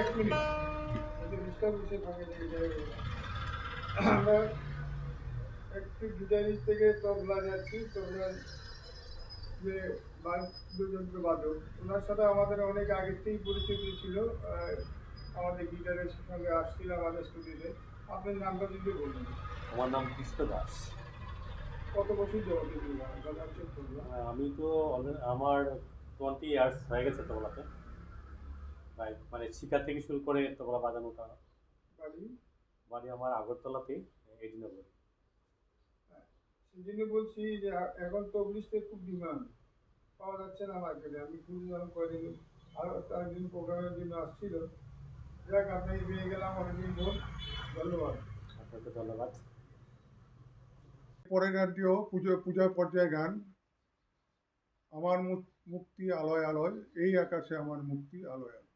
এক মিনিট যদি ডিস্টার্ব এসে থাকে যে জায়গায় আমরা একটু গিটারিস্ট থেকে তবলা যাচ্ছি। তবলা যে বাদ্যযন্ত্র বাদক ওনার সাথে আমাদের অনেক আগের থেকেই পরিচিত ছিল। আমাদের গিটারের সঙ্গে আসছিল আমাদের স্টুডিওতে আপনার নামটা যদি বলুন। আমার নাম কৃষ্ণ দাস। কত বছর বাজাচ্ছেন তবলা। আমি তো আমার টোয়েন্টি ইয়ার্স হয়ে গেছে তবলাতে। প্রায় মানে শিক্ষা থেকে শুরু করে তবলা বাজানোটা বাড়ি? বাড়ি আমার আগরতলাতে এডিনগর সেই জন্য বলছি যে এখন তবলিস্টের খুব ডিমান্ড পাওয়া যাচ্ছে না মার্কেটে আমি খুঁজলাম কয়েকদিন আরও কয়েকদিন প্রোগ্রামের জন্য আসছিল। যাক আপনাকে পেয়ে গেলাম অনেকদিন পর ধন্যবাদ। আপনাকে ধন্যবাদ। পরের গানটিও পুজো পূজার পর্যায়ে গান। আমার মুক- মুক্তি আলোয় আলোয় এই আকাশে আমার মুক্তি আলোয় আলোয়।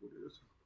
por.